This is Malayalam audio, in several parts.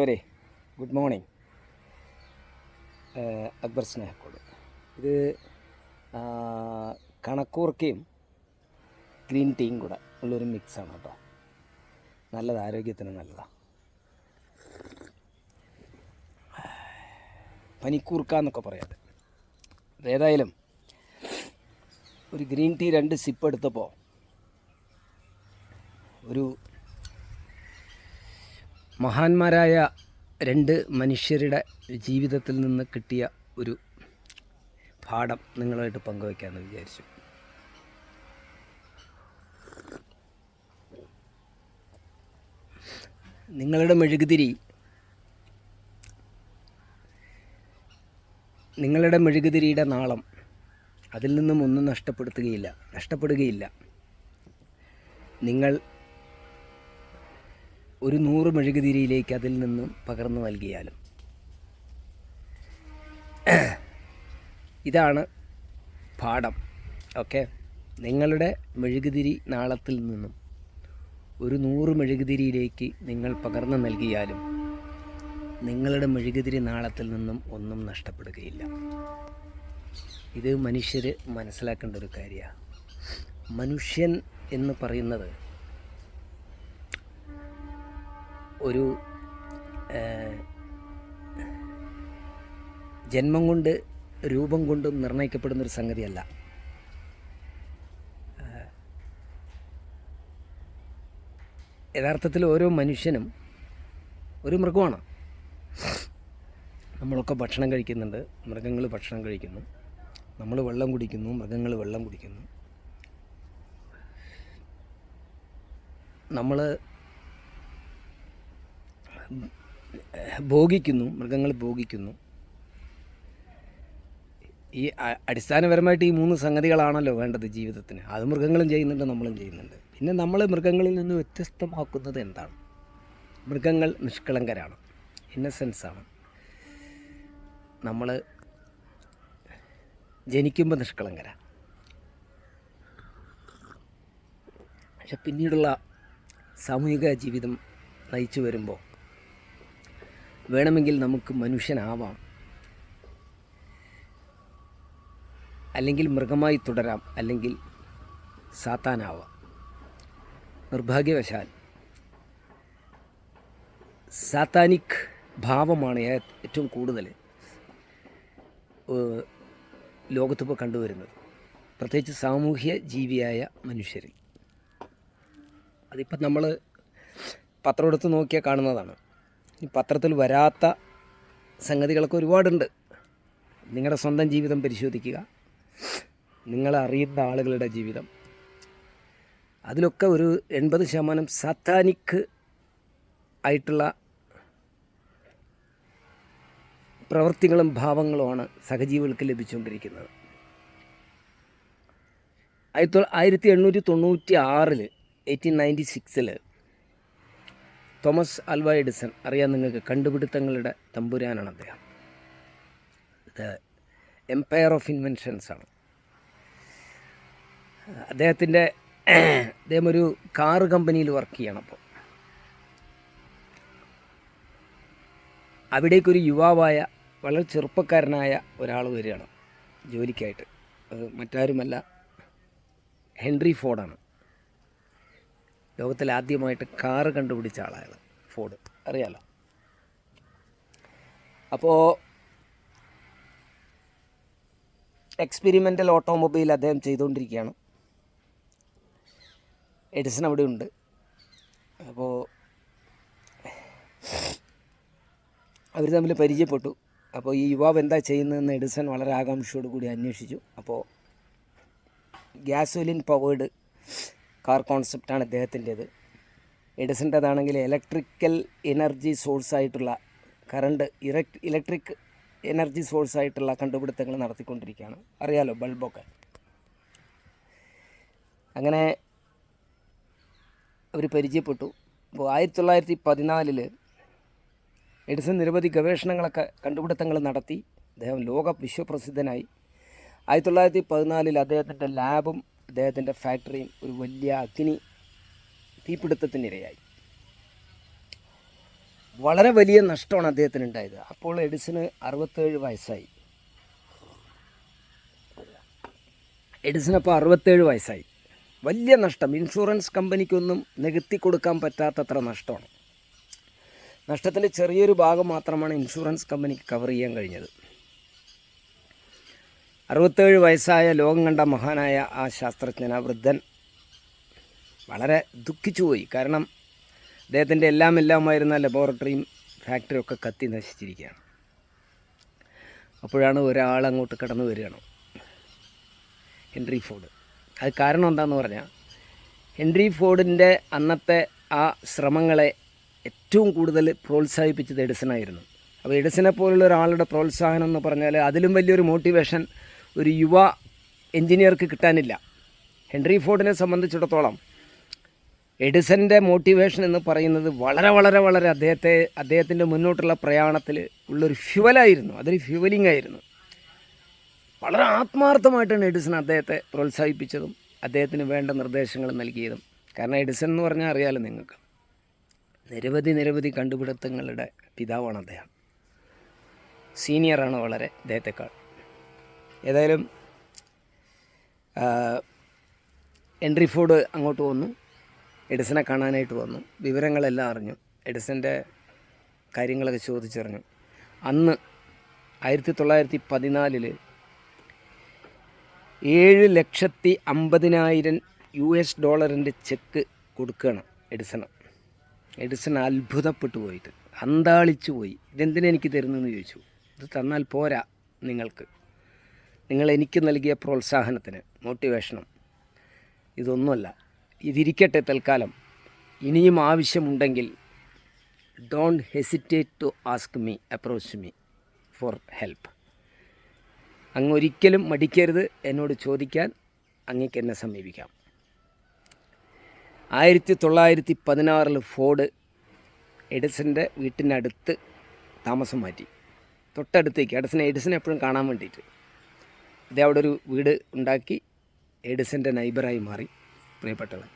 വരെ ഗുഡ് മോർണിംഗ്. അക്ബർ സ്നേഹക്കോട്. ഇത് കണക്കൂർക്കയും ഗ്രീൻ ടീയും കൂടെ ഉള്ളൊരു മിക്സാണ് കേട്ടോ. നല്ലത് ആരോഗ്യത്തിന് നല്ലതാണ് പനിക്കൂർക്ക എന്നൊക്കെ പറയാതെ ഏതായാലും ഒരു ഗ്രീൻ ടീ രണ്ട് സിപ്പ് എടുത്തപ്പോൾ ഒരു മഹാന്മാരായ രണ്ട് മനുഷ്യരുടെ ജീവിതത്തിൽ നിന്ന് കിട്ടിയ ഒരു പാഠം നിങ്ങളായിട്ട് പങ്കുവയ്ക്കാമെന്ന് വിചാരിച്ചു. നിങ്ങളുടെ മെഴുകുതിരി നിങ്ങളുടെ മെഴുകുതിരിയുടെ നാളം അതിൽ നിന്നും ഒന്നും നഷ്ടപ്പെടുത്തുകയില്ല നഷ്ടപ്പെടുകയില്ല. നിങ്ങൾ ഒരു നൂറ് മെഴുകുതിരിയിലേക്ക് അതിൽ നിന്നും പകർന്നു നൽകിയാലും. ഇതാണ് പാഠം. ഓക്കെ? നിങ്ങളുടെ മെഴുകുതിരി നാളത്തിൽ നിന്നും ഒരു നൂറ് മെഴുകുതിരിയിലേക്ക് നിങ്ങൾ പകർന്നു നൽകിയാലും നിങ്ങളുടെ മെഴുകുതിരി നാളത്തിൽ നിന്നും ഒന്നും നഷ്ടപ്പെടുകയില്ല. ഇത് മനുഷ്യർ മനസ്സിലാക്കേണ്ട ഒരു കാര്യമാണ് മനുഷ്യൻ എന്ന് പറയുന്നത് ഒരു ജന്മം കൊണ്ട് രൂപം കൊണ്ടും നിർണയിക്കപ്പെടുന്ന ഒരു സംഗതിയല്ല. യഥാർത്ഥത്തിൽ ഓരോ മനുഷ്യനും ഒരു മൃഗമാണ്. നമ്മളൊക്കെ ഭക്ഷണം കഴിക്കുന്നുണ്ട് മൃഗങ്ങൾ ഭക്ഷണം കഴിക്കുന്നു. നമ്മൾ വെള്ളം കുടിക്കുന്നു മൃഗങ്ങൾ വെള്ളം കുടിക്കുന്നു. നമ്മൾ ഭോഗിക്കുന്നു മൃഗങ്ങൾ ഭോഗിക്കുന്നു. ഈ അടിസ്ഥാനപരമായിട്ട് ഈ മൂന്ന് സംഗതികളാണല്ലോ വേണ്ടത് ജീവിതത്തിന്. അത് മൃഗങ്ങളും ചെയ്യുന്നുണ്ട് നമ്മളും ചെയ്യുന്നുണ്ട്. പിന്നെ നമ്മൾ മൃഗങ്ങളിൽ നിന്ന് വ്യത്യസ്തമാക്കുന്നത് എന്താണ്? മൃഗങ്ങൾ നിഷ്കളങ്കരാണ് ഇന്നസെൻസാണ് നമ്മൾ ജനിക്കുമ്പോൾ നിഷ്കളങ്കരാണ് പക്ഷെ പിന്നീടുള്ള സാമൂഹിക ജീവിതം നയിച്ചു വരുമ്പോൾ വേണമെങ്കിൽ നമുക്ക് മനുഷ്യനാവാം. അല്ലെങ്കിൽ മൃഗമായി തുടരാം അല്ലെങ്കിൽ സാത്താനാവാം. നിർഭാഗ്യവശാൽ സാത്താനിക് ഭാവമാണ് ഏറ്റവും കൂടുതൽ ലോകത്തിപ്പോൾ കണ്ടുവരുന്നത്. പ്രത്യേകിച്ച് സാമൂഹ്യ ജീവിയായ മനുഷ്യരിൽ. അതിപ്പം നമ്മൾ പത്രം എടുത്ത് നോക്കിയാൽ കാണുന്നതാണ്. ഈ പത്രത്തിൽ വരാത്ത സംഗതികളൊക്കെ ഒരുപാടുണ്ട്. നിങ്ങളുടെ സ്വന്തം ജീവിതം പരിശോധിക്കുക. നിങ്ങളെ അറിയുന്ന ആളുകളുടെ ജീവിതം. അതിലൊക്കെ ഒരു എൺപത് ശതമാനം സത്താനിക്ക് ആയിട്ടുള്ള പ്രവൃത്തികളും ഭാവങ്ങളുമാണ് സഹജീവികൾക്ക് ലഭിച്ചുകൊണ്ടിരിക്കുന്നത്. ആയിരത്തി ആയിരത്തി എണ്ണൂറ്റി തൊണ്ണൂറ്റി ആറിൽ എയ്റ്റീൻ നയന്റി സിക്സിൽ തോമസ് ആൽവ എഡിസൺ. അറിയാൻ നിങ്ങൾക്ക് കണ്ടുപിടുത്തങ്ങളുടെ തമ്പുരാനാണ് അദ്ദേഹം. ഇത് എംപയർ ഓഫ് ഇൻവെൻഷൻസ് ആണ്. അദ്ദേഹത്തിന്റെ അദ്ദേഹം ഒരു കാറ് കമ്പനിയിൽ വർക്ക് ചെയ്യണം അപ്പോൾ. അവിടേക്കൊരു യുവാവായ വളരെ ചെറുപ്പക്കാരനായ ഒരാൾ വരികയാണ്. ജോലിക്കായിട്ട്. മറ്റാരുമല്ല ഹെൻറി ഫോർഡാണ്. ലോകത്തിൽ ആദ്യമായിട്ട് കാറ് കണ്ടുപിടിച്ച ആളായത് ഫോർഡ് അറിയാലോ? അപ്പോൾ എക്സ്പെരിമെന്റൽ ഓട്ടോമൊബൈൽ അദ്ദേഹം ചെയ്തുകൊണ്ടിരിക്കുകയാണ്. എഡിസൺ അവിടെ ഉണ്ട്. അപ്പോൾ അവർ തമ്മിൽ പരിചയപ്പെട്ടു. അപ്പോൾ ഈ യുവാവ് എന്താ ചെയ്യുന്നതെന്ന് എഡിസൺ വളരെ ആകാംക്ഷയോട് കൂടി അന്വേഷിച്ചു. അപ്പോൾ ഗ്യാസോലിൻ പവേഡ് കാർ കോൺസെപ്റ്റാണ് ഇദ്ദേഹത്തിന്റേത്. എഡിസന്റേതാണെങ്കിൽ ഇലക്ട്രിക്കൽ എനർജി സോഴ്സായിട്ടുള്ള കറണ്ട് ഇറക്ട് ഇലക്ട്രിക് എനർജി സോഴ്സായിട്ടുള്ള കണ്ടുപിടുത്തങ്ങൾ നടത്തിക്കൊണ്ടിരിക്കുകയാണ്. അറിയാലോ ബൾബൊക്കെ. അങ്ങനെ അവർ പരിചയപ്പെട്ടു. അപ്പോൾ ആയിരത്തി തൊള്ളായിരത്തി പതിനാലിൽ എഡിസൺ നിരവധി ഗവേഷണങ്ങളൊക്കെ കണ്ടുപിടുത്തങ്ങൾ നടത്തി. അദ്ദേഹം ലോക വിശ്വപ്രസിദ്ധനായി ആയിരത്തി തൊള്ളായിരത്തി പതിനാലിൽ അദ്ദേഹത്തിന്റെ ലാബും അദ്ദേഹത്തിന്റെ ഫാക്ടറിയും ഒരു വലിയ അഗ്നി തീപിടുത്തത്തിനിരയായി വളരെ വലിയ നഷ്ടമാണ് അദ്ദേഹത്തിന് ഉണ്ടായത്. അപ്പോൾ എഡിസന് അറുപത്തേഴ് വയസ്സായി. എഡിസൺ അപ്പോൾ അറുപത്തേഴ് വയസ്സായി. വലിയ നഷ്ടം. ഇൻഷുറൻസ് കമ്പനിക്കൊന്നും നികത്തി കൊടുക്കാൻ പറ്റാത്തത്ര നഷ്ടമാണ്. നഷ്ടത്തിന്റെ ചെറിയൊരു ഭാഗം മാത്രമാണ് ഇൻഷുറൻസ് കമ്പനിക്ക് കവർ ചെയ്യാൻ കഴിഞ്ഞത്. അറുപത്തേഴ് വയസ്സായ ലോകം കണ്ട മഹാനായ ആ ശാസ്ത്രജ്ഞൻ ആ വൃദ്ധൻ വളരെ ദുഃഖിച്ചു പോയി. കാരണം അദ്ദേഹത്തിന്റെ എല്ലാം എല്ലാമായിരുന്ന ലബോറട്ടറിയും ഫാക്ടറിയും ഒക്കെ കത്തി നശിച്ചിരിക്കുകയാണ്. അപ്പോഴാണ് ഒരാൾ അങ്ങോട്ട് കടന്നു വരികയാണ്. Henry Ford. അത് കാരണം എന്താണെന്ന് പറഞ്ഞാൽ ഹെൻറി ഫോർഡിന്റെ അന്നത്തെ ആ ശ്രമങ്ങളെ ഏറ്റവും കൂടുതൽ പ്രോത്സാഹിപ്പിച്ചത് എഡിസനായിരുന്നു അപ്പോൾ എഡിസനെ പോലുള്ള ഒരാളുടെ പ്രോത്സാഹനം എന്ന് പറഞ്ഞാൽ അതിലും വലിയൊരു മോട്ടിവേഷൻ ഒരു യുവ എഞ്ചിനീയർക്ക് കിട്ടാനില്ല. ഹെൻറി ഫോർഡിനെ സംബന്ധിച്ചിടത്തോളം എഡിസന്റെ മോട്ടിവേഷൻ എന്ന് പറയുന്നത് വളരെ വളരെ വളരെ അദ്ദേഹത്തെ അദ്ദേഹത്തിന്റെ മുന്നോട്ടുള്ള പ്രയാണത്തിൽ ഉള്ളൊരു ഫ്യുവലായിരുന്നു. അതൊരു ഫ്യുവലിംഗ് ആയിരുന്നു. വളരെ ആത്മാർത്ഥമായിട്ടാണ് എഡിസൺ അദ്ദേഹത്തെ പ്രോത്സാഹിപ്പിച്ചതും അദ്ദേഹത്തിന് വേണ്ട നിർദ്ദേശങ്ങൾ നൽകിയതും. കാരണം എഡിസൺ എന്ന് പറഞ്ഞാൽ അറിയാലോ നിങ്ങൾക്ക്. നിരവധി നിരവധി കണ്ടുപിടുത്തങ്ങളുടെ പിതാവാണ് അദ്ദേഹം. സീനിയറാണ് വളരെ അദ്ദേഹത്തെക്കാൾ. ഏതായാലും എൻട്രി ഫോഡ് അങ്ങോട്ട് വന്നു. എഡിസനെ കാണാനായിട്ട് വന്നു. വിവരങ്ങളെല്ലാം അറിഞ്ഞു. എഡിസന്റെ കാര്യങ്ങളൊക്കെ ചോദിച്ചറിഞ്ഞു. അന്ന് ആയിരത്തി തൊള്ളായിരത്തി പതിനാലിൽ ഏഴ് ലക്ഷത്തി അമ്പതിനായിരം യു എസ് ഡോളറിന്റെ ചെക്ക് കൊടുക്കുകയാണ് എഡിസണ്. എഡിസൺ അത്ഭുതപ്പെട്ടു പോയിട്ട് അന്താളിച്ചു പോയി. ഇതെന്തിനെനിക്ക് തരുന്നതെന്ന് ചോദിച്ചു. ഇത് തന്നാൽ പോരാ നിങ്ങൾക്ക്. നിങ്ങൾ എനിക്ക് നൽകിയ പ്രോത്സാഹനത്തിന് മോട്ടിവേഷനും ഇതൊന്നുമല്ല. ഇതിരിക്കട്ടെ തൽക്കാലം. ഇനിയും ആവശ്യമുണ്ടെങ്കിൽ don't hesitate to ask me approach me for help അങ്ങ് ഒരിക്കലും മടിക്കരുത് എന്നോട് ചോദിക്കാൻ അങ്ങേക്ക് എന്നെ സമീപിക്കാം. ആയിരത്തി തൊള്ളായിരത്തി പതിനാറിൽ ഫോർഡ് എഡിസന്റെ വീട്ടിനടുത്ത് താമസം മാറ്റി. തൊട്ടടുത്തേക്ക് എഡിസനെ എഡിസനെ എപ്പോഴും കാണാൻ വേണ്ടിയിട്ട്. ഇതേ അവിടെ ഒരു വീട് ഉണ്ടാക്കി എഡിസന്റെ നൈബറായി മാറി പ്രിയപ്പെട്ടവൻ.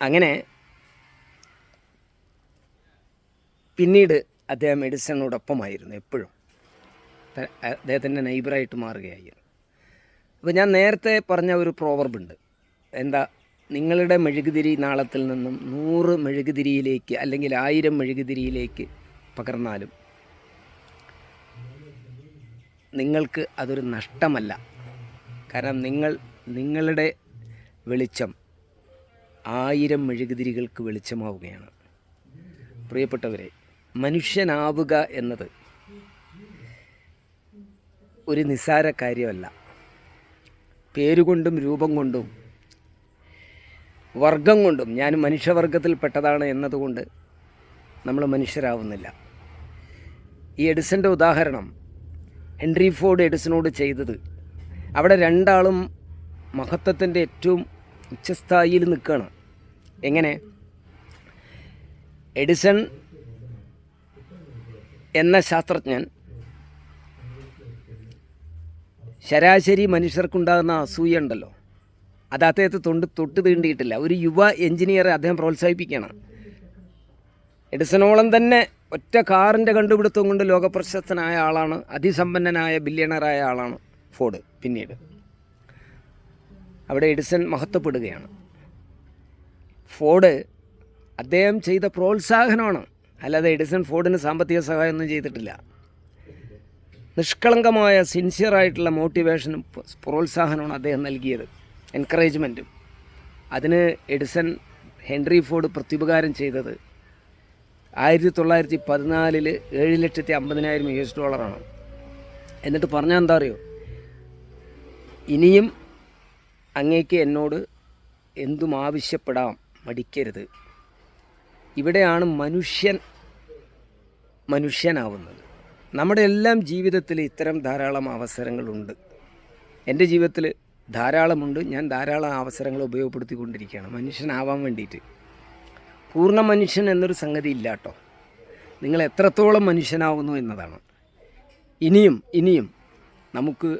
അങ്ങനെ പിന്നീട് അദ്ദേഹം എഡിസണോടൊപ്പമായിരുന്നു എപ്പോഴും. അദ്ദേഹത്തിന്റെ നൈബറായിട്ട് മാറുകയായിരുന്നു അപ്പോൾ ഞാൻ നേരത്തെ പറഞ്ഞ ഒരു പ്രോവർബുണ്ട് എന്താ? നിങ്ങളുടെ മെഴുകുതിരി നാളത്തിൽ നിന്നും നൂറ് മെഴുകുതിരിയിലേക്ക് അല്ലെങ്കിൽ ആയിരം മെഴുകുതിരിയിലേക്ക് പകർന്നാലും നിങ്ങൾക്ക് അതൊരു നഷ്ടമല്ല. കാരണം നിങ്ങൾ നിങ്ങളുടെ വെളിച്ചം ആയിരം മെഴുകുതിരികൾക്ക് വെളിച്ചമാവുകയാണ്. പ്രിയപ്പെട്ടവരെ മനുഷ്യനാവുക എന്നത് ഒരു നിസ്സാര കാര്യമല്ല. പേരുകൊണ്ടും രൂപം കൊണ്ടും വർഗം കൊണ്ടും ഞാൻ മനുഷ്യവർഗത്തിൽപ്പെട്ടതാണ് എന്നതുകൊണ്ട് നമ്മൾ മനുഷ്യരാവുന്നില്ല. ഈ എഡിസന്റെ ഉദാഹരണം ഹെൻറി ഫോർഡ് എഡിസനോട് ചെയ്തത്. അവിടെ രണ്ടാളും മഹത്വത്തിന്റെ ഏറ്റവും ഉച്ചസ്ഥായിയിൽ നിൽക്കുകയാണ് എങ്ങനെ? എഡിസൺ എന്ന ശാസ്ത്രജ്ഞൻ ശരാശരി മനുഷ്യർക്കുണ്ടാകുന്ന അസൂയ ഉണ്ടല്ലോ അത് അദ്ദേഹത്തെ തൊണ്ട് തൊട്ട് തീണ്ടിയിട്ടില്ല. ഒരു യുവ എഞ്ചിനീയറെ അദ്ദേഹം പ്രോത്സാഹിപ്പിക്കുകയാണ്. എഡിസണോളം തന്നെ ഒറ്റ കാറിന്റെ കണ്ടുപിടുത്തം കൊണ്ട് ലോകപ്രശസ്തനായ ആളാണ് അതിസമ്പന്നനായ ബില്യണറായ ആളാണ് ഫോർഡ് പിന്നീട്. അവിടെ എഡിസൺ മഹത്വപ്പെടുകയാണ്. ഫോർഡ് അദ്ദേഹം ചെയ്ത പ്രോത്സാഹനമാണ്. അല്ലാതെ എഡിസൺ ഫോർഡിന് സാമ്പത്തിക സഹായമൊന്നും ചെയ്തിട്ടില്ല. നിഷ്കളങ്കമായ സിൻസിയറായിട്ടുള്ള മോട്ടിവേഷനും പ്രോത്സാഹനമാണ് അദ്ദേഹം നൽകിയത്. എൻകറേജ്മെന്റും അതിന് എഡിസൺ ഹെൻറി ഫോർഡ് പ്രത്യുപകാരം ചെയ്തത് ആയിരത്തി തൊള്ളായിരത്തി പതിനാലിൽ ഏഴ് ലക്ഷത്തി അമ്പതിനായിരം യു എസ് ഡോളറാണ്. എന്നിട്ട് പറഞ്ഞാൽ എന്താ അറിയോ? ഇനിയും അങ്ങേക്ക് എന്നോട് എന്തും ആവശ്യപ്പെടാം മടിക്കരുത്. ഇവിടെയാണ് മനുഷ്യൻ മനുഷ്യനാവുന്നത്. നമ്മുടെ എല്ലാം ജീവിതത്തിൽ ഇത്തരം ധാരാളം അവസരങ്ങളുണ്ട്. എന്റെ ജീവിതത്തിൽ ധാരാളമുണ്ട്. ഞാൻ ധാരാളം അവസരങ്ങൾ ഉപയോഗപ്പെടുത്തിക്കൊണ്ടിരിക്കുകയാണ്. മനുഷ്യനാവാൻ വേണ്ടിയിട്ട്. പൂർണ മനുഷ്യൻ എന്നൊരു സംഗതി ഇല്ല കേട്ടോ. നിങ്ങൾ എത്രത്തോളം മനുഷ്യനാവുന്നു എന്നതാണ്. ഇനിയും ഇനിയും നമുക്ക്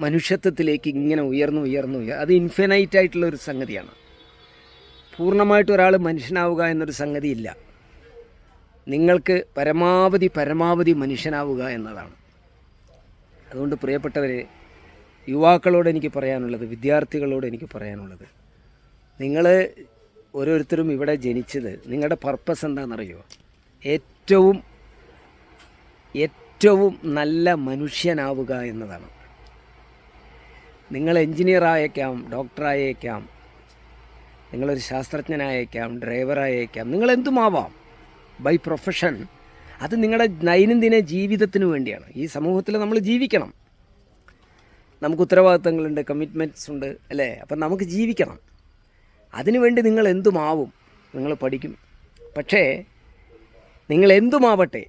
മനുഷ്യത്വത്തിലേക്ക് ഇങ്ങനെ ഉയർന്നു ഉയർന്നു ഉയർ അത് ഇൻഫിനൈറ്റ് ആയിട്ടുള്ള ഒരു സംഗതിയാണ്. പൂർണമായിട്ട് ഒരാൾ മനുഷ്യനാവുക എന്നൊരു സംഗതി ഇല്ല. നിങ്ങൾക്ക് പരമാവധി പരമാവധി മനുഷ്യനാവുക എന്നതാണ്. അതുകൊണ്ട് പ്രിയപ്പെട്ടവരെ യുവാക്കളോട് എനിക്ക് പറയാനുള്ളത് വിദ്യാർത്ഥികളോട് എനിക്ക് പറയാനുള്ളത് നിങ്ങൾ ഓരോരുത്തരും ഇവിടെ ജനിച്ചത് നിങ്ങളുടെ പർപ്പസ് എന്താണെന്നറിയോ? ഏറ്റവും ഏറ്റവും നല്ല മനുഷ്യനാവുക എന്നതാണ്. നിങ്ങൾ എൻജിനീയർ ആയേക്കാം ഡോക്ടറായേക്കാം നിങ്ങളൊരു ശാസ്ത്രജ്ഞനായേക്കാം ഡ്രൈവറായേക്കാം നിങ്ങൾ എന്തുമാവാം ബൈ പ്രൊഫഷൻ അത് നിങ്ങളുടെ ദൈനംദിന ജീവിതത്തിന് വേണ്ടിയാണ്. ഈ സമൂഹത്തിൽ നമ്മൾ ജീവിക്കണം. നമുക്ക് ഉത്തരവാദിത്തങ്ങളുണ്ട് കമ്മിറ്റ്മെന്റ്സ് ഉണ്ട് അല്ലേ? അപ്പം നമുക്ക് ജീവിക്കണം. അതിനുവേണ്ടി നിങ്ങൾ എന്തുമാവും? നിങ്ങൾ പഠിക്കും. പക്ഷേ നിങ്ങൾ എന്തുമാവട്ടെ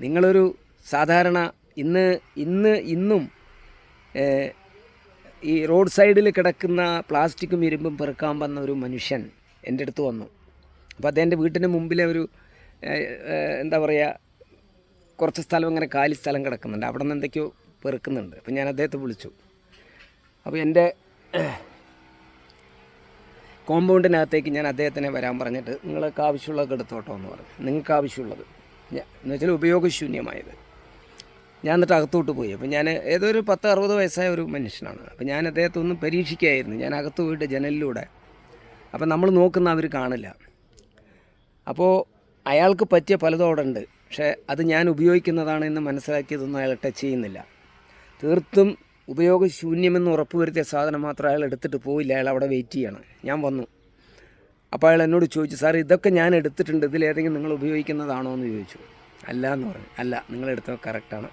നിങ്ങളൊരു സാധാരണ ഇന്ന് ഇന്ന് ഇന്നും ഈ റോഡ് സൈഡിൽ കിടക്കുന്ന പ്ലാസ്റ്റിക്കും ഇരുമ്പും പെറുക്കാൻ വന്ന ഒരു മനുഷ്യൻ എന്റെ അടുത്ത് വന്നു. അപ്പോൾ അദ്ദേഹന്റെ വീട്ടിന്റെ മുമ്പിലെ ഒരു എന്താ പറയുക കുറച്ച് സ്ഥലം ഇങ്ങനെ കാലി സ്ഥലം കിടക്കുന്നുണ്ട്. അവിടെ നിന്ന് എന്തൊക്കെയോ പെറുക്കുന്നുണ്ട്. അപ്പോൾ ഞാൻ അദ്ദേഹത്തെ വിളിച്ചു. അപ്പോൾ എന്റെ കോമ്പൗണ്ടിനകത്തേക്ക് ഞാൻ അദ്ദേഹത്തിനെ വരാൻ പറഞ്ഞിട്ട് നിങ്ങൾക്ക് ആവശ്യമുള്ളതൊക്കെ എടുത്തോട്ടോ എന്ന് പറഞ്ഞു. നിങ്ങൾക്ക് ആവശ്യമുള്ളത്. എന്ന് വെച്ചാൽ ഉപയോഗശൂന്യമായത്. ഞാൻ എന്നിട്ട് അകത്തോട്ട് പോയി. അപ്പോൾ ഞാൻ ഏതോ ഒരു പത്ത് അറുപത് വയസ്സായ ഒരു മനുഷ്യനാണ്. അപ്പോൾ ഞാൻ അദ്ദേഹത്തെ ഒന്ന് പരീക്ഷിക്കായിരുന്നു ഞാൻ അകത്ത് പോയിട്ട് ജനലിലൂടെ. അപ്പോൾ നമ്മൾ നോക്കുന്ന അവർ കാണില്ല. അപ്പോൾ അയാൾക്ക് പറ്റിയ പലതും അവിടെ ഉണ്ട്. പക്ഷേ അത് ഞാൻ ഉപയോഗിക്കുന്നതാണെന്ന് മനസ്സിലാക്കിയതൊന്നും അയാൾ ടച്ച് ചെയ്യുന്നില്ല. തീർത്തും ഉപയോഗശൂന്യമെന്ന് ഉറപ്പുവരുത്തിയ സാധനം മാത്രം അയാൾ എടുത്തിട്ട് പോയില്ല. അയാൾ അവിടെ വെയിറ്റ് ചെയ്യണം. ഞാൻ വന്നു. അപ്പോൾ അയാൾ എന്നോട് ചോദിച്ചു സാർ ഇതൊക്കെ ഞാൻ എടുത്തിട്ടുണ്ട്. ഇതിലേതെങ്കിലും നിങ്ങൾ ഉപയോഗിക്കുന്നതാണോ? എന്ന് ചോദിച്ചു. അല്ല എന്ന് പറഞ്ഞു. അല്ല നിങ്ങൾ എടുത്തത് കറക്റ്റാണ്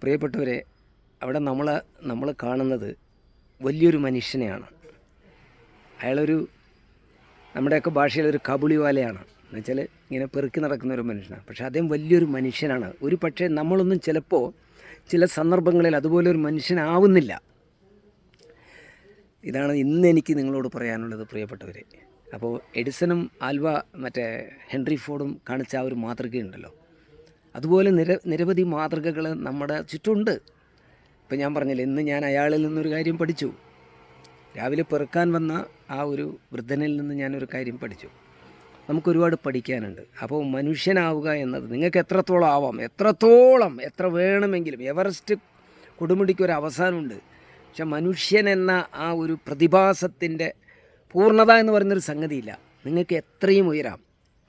പ്രിയപ്പെട്ടവരെ അവിടെ നമ്മൾ നമ്മൾ കാണുന്നത് വലിയൊരു മനുഷ്യനെയാണ്. അയാളൊരു നമ്മുടെയൊക്കെ ഭാഷയിൽ ഒരു കബുളിവാലയാണ്. എന്നുവെച്ചാൽ ഇങ്ങനെ പെറുക്കി നടക്കുന്ന ഒരു മനുഷ്യനാണ്. പക്ഷേ അദ്ദേഹം വലിയൊരു മനുഷ്യനാണ്. ഒരു പക്ഷേ നമ്മളൊന്നും ചിലപ്പോൾ ചില സന്ദർഭങ്ങളിൽ അതുപോലെ ഒരു മനുഷ്യനാവുന്നില്ല. ഇതാണ് ഇന്ന് എനിക്ക് നിങ്ങളോട് പറയാനുള്ളത് പ്രിയപ്പെട്ടവരെ. അപ്പോൾ എഡിസണും ആൽവ മറ്റേ ഹെൻറി ഫോർഡും കാണിച്ച ആ ഒരു മാതൃകയുണ്ടല്ലോ. അതുപോലെ നിര നിരവധി മാതൃകകൾ നമ്മുടെ ചുറ്റുമുണ്ട്. ഇപ്പം ഞാൻ പറഞ്ഞില്ലേ ഇന്ന് ഞാൻ അയാളിൽ നിന്നൊരു കാര്യം പഠിച്ചു. രാവിലെ പെറുക്കാൻ വന്ന ആ ഒരു വൃദ്ധനിൽ നിന്ന് ഞാനൊരു കാര്യം പഠിച്ചു. നമുക്ക് ഒരുപാട് പഠിക്കാനുണ്ട്. അപ്പോൾ മനുഷ്യനാവുക എന്നത് നിങ്ങൾക്ക് എത്രത്തോളം ആവാം? എത്രത്തോളം? എത്ര വേണമെങ്കിലും? എവറസ്റ്റ് കൊടുമുടിക്ക് ഒരു അവസാനമുണ്ട്. പക്ഷെ മനുഷ്യൻ എന്ന ആ ഒരു പ്രതിഭാസത്തിന്റെ പൂർണത എന്ന് പറയുന്നൊരു സംഗതിയില്ല. നിങ്ങൾക്ക് എത്രയും ഉയരാം.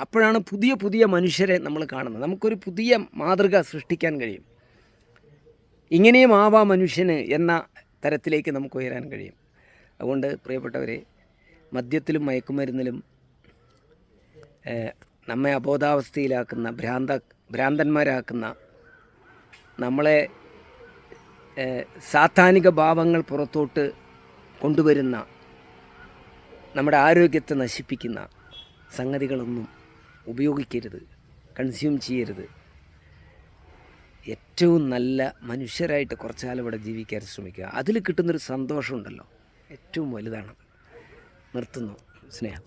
അപ്പോഴാണ് പുതിയ പുതിയ മനുഷ്യരെ നമ്മൾ കാണുന്നത്. നമുക്കൊരു പുതിയ മാതൃക സൃഷ്ടിക്കാൻ കഴിയും. ഇങ്ങനെയും ആവാം മനുഷ്യന് എന്ന തരത്തിലേക്ക് നമുക്ക് ഉയരാൻ കഴിയും. അതുകൊണ്ട് പ്രിയപ്പെട്ടവരെ മദ്യത്തിലും മയക്കുമരുന്നിലും നമ്മെ അബോധാവസ്ഥയിലാക്കുന്ന ഭ്രാന്ത ഭ്രാന്തന്മാരാക്കുന്ന നമ്മളെ സാത്താനിക ഭാവങ്ങൾ പുറത്തോട്ട് കൊണ്ടുവരുന്ന നമ്മുടെ ആരോഗ്യത്തെ നശിപ്പിക്കുന്ന സംഗതികളൊന്നും ഉപയോഗിക്കരുത് കൺസ്യൂം ചെയ്യരുത്. ഏറ്റവും നല്ല മനുഷ്യരായിട്ട് കുറച്ചാലും ഇവിടെ ജീവിക്കാൻ ശ്രമിക്കുക. അതിൽ കിട്ടുന്നൊരു സന്തോഷമുണ്ടല്ലോ. ഏറ്റവും വലുതാണത്. നിർത്തുന്നു സ്നേഹം.